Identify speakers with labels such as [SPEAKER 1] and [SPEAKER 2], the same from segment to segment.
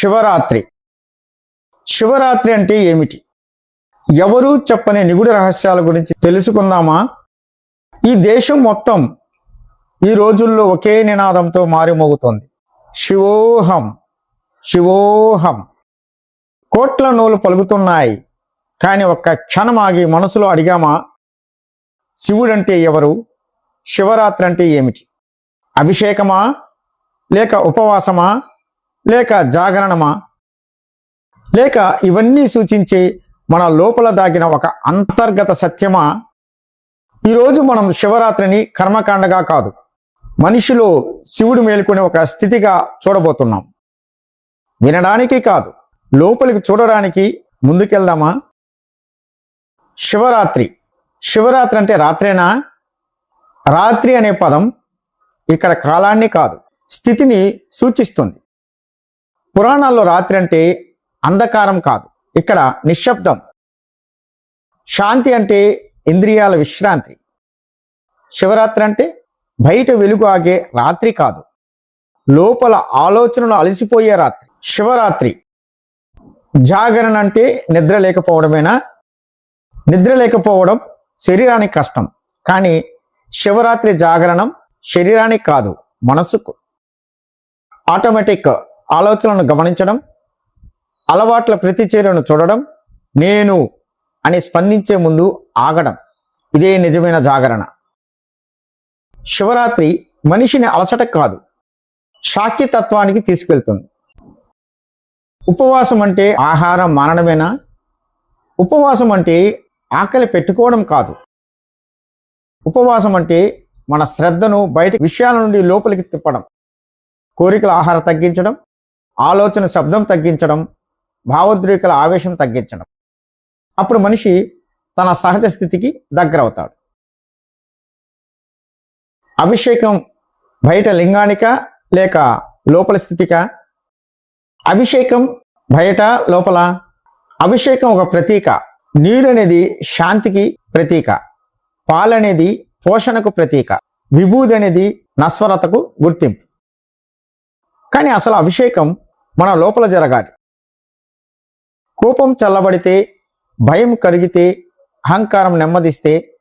[SPEAKER 1] శివరాత్రి. శివరాత్రి అంటే ఏమిటి? ఎవరూ చెప్పని నిగుడి రహస్యాల గురించి తెలుసుకుందామా? ఈ దేశం మొత్తం ఈ రోజుల్లో ఒకే నినాదంతో మారిమోగుతోంది. శివోహం శివోహం. కోట్ల నోలు పలుకుతున్నాయి. కానీ ఒక్క క్షణం ఆగి మనసులో అడిగామా? శివుడంటే ఎవరు? శివరాత్రి అంటే ఏమిటి? అభిషేకమా? లేక ఉపవాసమా? లేక జాగరణమా? లేక ఇవన్నీ సూచించే మన లోపల దాగిన ఒక అంతర్గత సత్యమా? ఈరోజు మనం శివరాత్రిని కర్మకాండగా కాదు మనిషిలో శివుడు మేలుకునే ఒక స్థితిగా చూడబోతున్నాం. వినడానికి కాదు లోపలికి చూడడానికి ముందుకెళ్దామా? శివరాత్రి. శివరాత్రి అంటే రాత్రేనా? రాత్రి అనే పదం ఇక్కడ కాలాన్ని కాదు స్థితిని సూచిస్తుంది. పురాణాల్లో రాత్రి అంటే అంధకారం కాదు. ఇక్కడ నిశ్శబ్దం. శాంతి అంటే ఇంద్రియాల విశ్రాంతి. శివరాత్రి అంటే బయట వెలుగు ఆగే రాత్రి కాదు. లోపల ఆలోచనలు అలసిపోయే రాత్రి శివరాత్రి. జాగరణ అంటే నిద్ర లేకపోవడమేనా? నిద్ర లేకపోవడం శరీరానికి కష్టం. కానీ శివరాత్రి జాగరణం శరీరానికి కాదు మనసుకు. ఆటోమేటిక్ ఆలోచనలను గమనించడం అలవాట్ల ప్రతిచర్యను చూడడం నేను అని స్పందించే ముందు ఆగడం. ఇదే నిజమైన జాగరణ. శివరాత్రి మనిషిని అలసట కాదు సాక్షితత్వానికి తీసుకెళ్తుంది. ఉపవాసం అంటే ఆహారం మానడమేనా? ఉపవాసం అంటే ఆకలి పెట్టుకోవడం కాదు. ఉపవాసం అంటే మన శ్రద్ధను బయట విషయాల నుండి లోపలికి తిప్పడం కోరికల ఆహారం తగ్గించడం ఆలోచన శబ్దం తగ్గించడం భావోద్రేకల ఆవేశం తగ్గించడం. అప్పుడు మనిషి తన సహజ స్థితికి దగ్గరవుతాడు. అభిషేకం బయట లింగానిక లేక లోపల స్థితిక? అభిషేకం బయట లోపల? అభిషేకం ఒక ప్రతీక. నీరు అనేది శాంతికి ప్రతీక. పాలనేది పోషణకు ప్రతీక. విభూది అనేది నస్వరతకు గుర్తింపు. కానీ అసలు అభిషేకం మన లోపల జరగాలి. కోపం చల్లబడితే భయం కరిగితే అహంకారం నెమ్మదిస్తే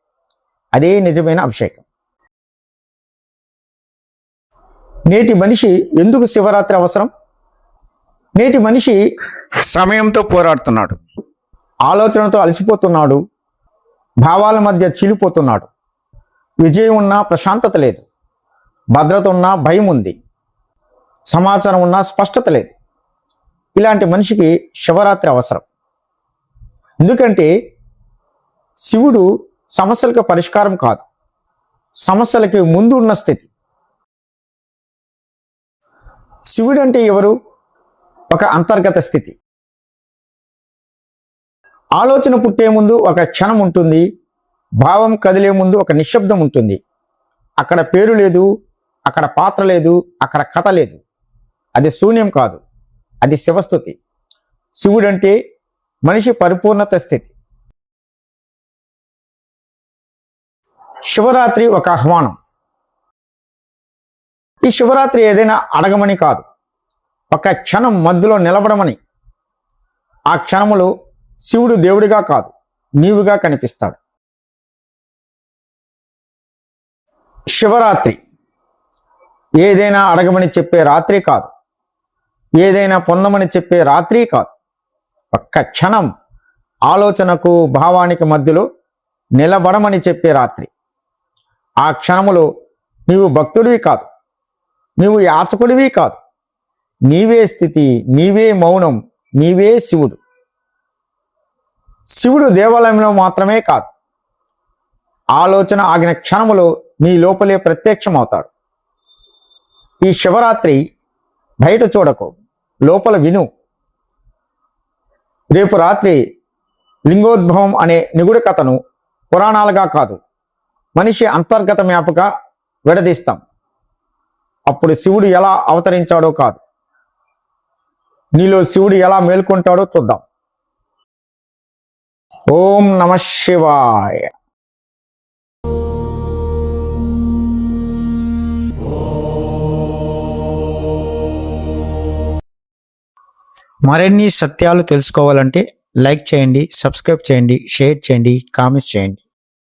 [SPEAKER 1] అదే నిజమైన అభిషేకం. నేటి మనిషి ఎందుకు శివరాత్రి అవసరం? నేటి మనిషి సమయంతో పోరాడుతున్నాడు. ఆలోచనతో అలసిపోతున్నాడు. భావాల మధ్య చీలిపోతున్నాడు. విజయం ఉన్నా ప్రశాంతత లేదు. భద్రత ఉన్నా భయం ఉంది. సమాచారం ఉన్నా స్పష్టత లేదు. ఇలాంటి మనిషికి శివరాత్రి అవసరం. ఎందుకంటే శివుడు సమస్యలకు పరిష్కారం కాదు. సమస్యలకి ముందు ఉన్న స్థితి. శివుడు అంటే ఎవరు? ఒక అంతర్గత స్థితి. ఆలోచన పుట్టే ముందు ఒక క్షణం ఉంటుంది. భావం కదిలే ముందు ఒక నిశ్శబ్దం ఉంటుంది. అక్కడ పేరు లేదు అక్కడ పాత్ర లేదు అక్కడ కథ లేదు. అది శూన్యం కాదు. అది శివస్థుతి. శివుడు అంటే మనిషి పరిపూర్ణత స్థితి. శివరాత్రి ఒక ఆహ్వానం. ఈ శివరాత్రి ఏదైనా అడగమని కాదు. ఒక క్షణం మధ్యలో నిలబడమని. ఆ క్షణములో శివుడు దేవుడిగా కాదు నీవుగా కనిపిస్తాడు. శివరాత్రి. ఏదైనా అడగమని చెప్పే రాత్రి కాదు. ఏదైనా పొందమని చెప్పే రాత్రి కాదు. ఒక్క క్షణం ఆలోచనకు భావానికి మధ్యలో నిలబడమని చెప్పే రాత్రి. ఆ క్షణములో నీవు భక్తుడివి కాదు. నీవు యాచకుడివి కాదు. నీవే స్థితి నీవే మౌనం నీవే శివుడు. శివుడు దేవాలయంలో మాత్రమే కాదు. ఆలోచన ఆగిన క్షణములో నీ లోపలే ప్రత్యక్షమవుతాడు. ఈ శివరాత్రి బయట చూడకు. లోపల విను. రేపు రాత్రి లింగోద్భవం అనే నిగుడ కథను పురాణాలుగా కాదు మనిషి అంతర్గత మ్యాపుక విడదీస్తాం. అప్పుడు శివుడు ఎలా అవతరించాడో కాదు. నీలో శివుడు ఎలా మేల్కొంటాడో చూద్దాం. ఓం నమ శివాయ. మరిన్ని సత్యాలు తెలుసుకోవాలంటే లైక్ చేయండి సబ్స్క్రైబ్ చేయండి షేర్ చేయండి కామెంట్స్ చేయండి.